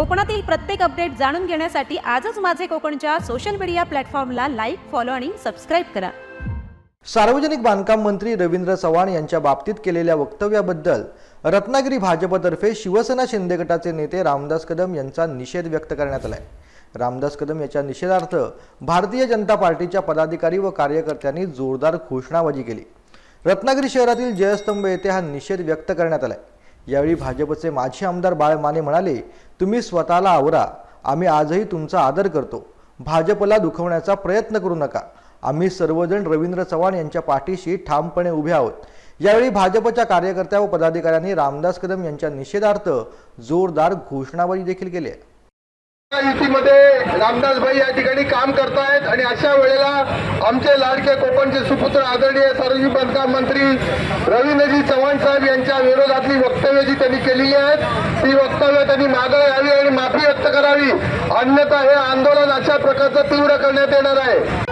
कोकणातील प्रत्येक अपडेट जाणून घेण्यासाठी आजच माझे कोकणच्या सोशल मीडिया प्लॅटफॉर्मला लाईक फॉलो आणि सबस्क्राईब करा. सार्वजनिक बांधकाम मंत्री रवींद्र चव्हाण यांच्या बाबतीत केलेल्या वक्तव्याबद्दल रत्नागिरी भाजपतर्फे शिवसेना शिंदे गटाचे नेते रामदास कदम यांचा निषेध व्यक्त करण्यात आलाय. रामदास कदम याच्या निषेधार्थ भारतीय जनता पार्टीच्या पदाधिकारी व कार्यकर्त्यांनी जोरदार घोषणाबाजी केली. रत्नागिरी शहरातील जयस्तंभ येथे हा निषेध व्यक्त करण्यात आलाय. यावेळी भाजपचे माजी आमदार बाळ माने म्हणाले तुम्ही स्वतःला आवरा. आम्ही आजही तुमचा आदर करतो. भाजपला दुखवण्याचा प्रयत्न करू नका. आम्ही सर्वजण रवींद्र चव्हाण यांच्या पाठीशी ठामपणे उभे आहोत. यावेळी भाजपच्या कार्यकर्त्या व पदाधिकाऱ्यांनी रामदास कदम यांच्या निषेधार्थ जोरदार घोषणाबाजी देखील केली आहे. युतीमध्ये रामदास भाई या ठिकाणी काम करतायत आणि अशा वेळेला आमचे लाडके कोकणचे सुपुत्र आदरणीय सार्वजनिक बांधकाम मंत्री रवींद्रजी चव्हाण साहेब यांच्या विरोधातली वक्तव्य जी त्यांनी केलेली आहेत ती वक्तव्य त्यांनी मागं यावी आणि माफी व्यक्त करावी. अन्यथा हे आंदोलन अशा प्रकारचं तीव्र करण्यात येणार आहे.